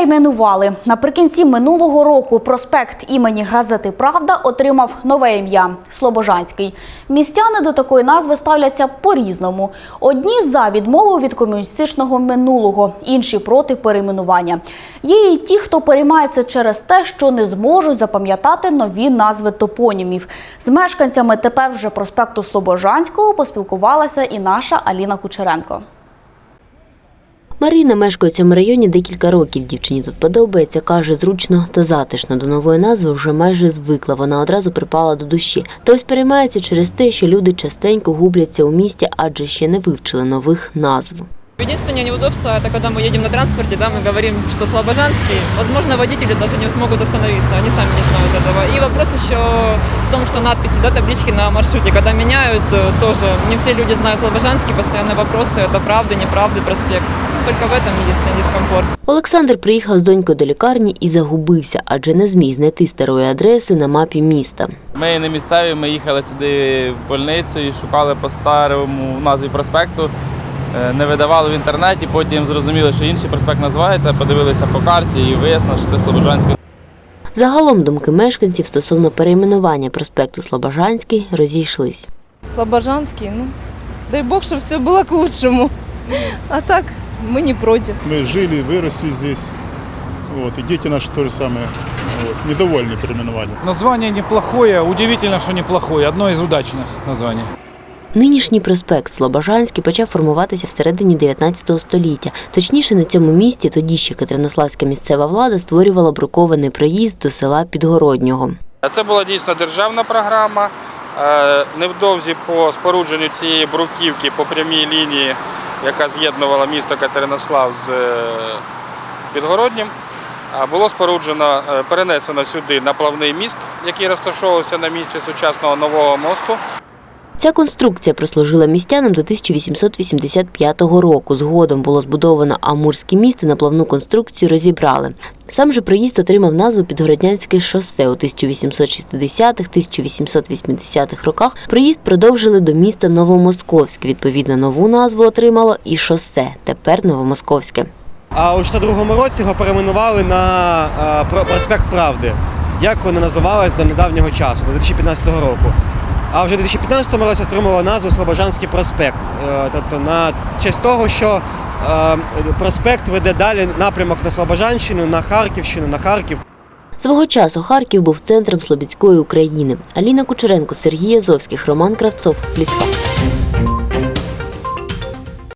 Перейменували наприкінці минулого року. Проспект імені газети Правда отримав нове ім'я Слобожанський. Містяни до такої назви ставляться по-різному. Одні за відмову від комуністичного минулого, інші проти перейменування. Є і ті, хто переймається через те, що не зможуть запам'ятати нові назви топонімів. З мешканцями тепер вже проспекту Слобожанського поспілкувалася і наша Аліна Кучеренко. Марина мешкає у цьому районі декілька років. Дівчині тут подобається, каже, зручно та затишно. До нової назви вже майже звикла. Вона одразу припала до душі. Та ось переймається через те, що люди частенько губляться у місті, адже ще не вивчили нових назв. Единственное неудобство, это когда мы едем на транспорте, да, мы говорим, что Слобожанский, возможно, водители даже не смогут остановиться, они сами не знают этого. И вопрос еще в том, что надписи, да, таблички на маршруте, когда меняют, э, тоже не все люди знают Слобожанский, постоянные вопросы, это правда, неправда, проспект. Ну, Только в этом единственный дискомфорт. Олександр приїхав з донькою до лікарні і загубився, адже не зміг знайти старої адреси на мапі міста. Ми не місцеві, ми їхали сюди в больницю і шукали по старому назві проспекту. Е, Не видавали в інтернеті, потім зрозуміли, що інший проспект називається, подивилися по карті і вияснили, що це Слобожанський. Загалом думки мешканців стосовно перейменування проспекту Слобожанський розійшлись. Слобожанский, ну, дай бог, чтобы все было к лучшему. А так, мы не против. Мы жили, выросли здесь. Вот, и дети наши то же самое. Вот, недовольны переименованием. Название неплохое, удивительно, что неплохое, одно из удачных названий. Нинішній проспект Слобожанський почав формуватися всередині 19 століття. Точніше, на цьому місці тоді ще Катеринославська місцева влада створювала брукований проїзд до села Підгороднього. Це була дійсно державна програма. Е, Невдовзі по спорудженню цієї бруківки по прямій лінії, яка з'єднувала місто Катеринослав з е, Підгороднім, було споруджено, е, перенесено сюди наплавний міст, який розташовувався на місці сучасного нового мосту. Ця конструкція прослужила містянам до 1885 року. Згодом було збудовано Амурське міст і наплавну конструкцію розібрали. Сам же проїзд отримав назву Підгороднянське шосе у 1860-1880-х роках. Проїзд продовжили до міста Новомосковське. Відповідно, нову назву отримало і шосе, тепер Новомосковське. А у 62-му році його перейменували на е, проспект Правди, як воно називалось до недавнього часу, до 2015 року. А вже у 2015 році отримала назву Слобожанський проспект. Е, Тобто на честь того, що е, проспект веде далі напрямок на Слобожанщину, на Харківщину, на Харків. Свого часу Харків був центром Слобідської України. Аліна Кучеренко, Сергій Язовських, Роман Кравцов, Плісфакт.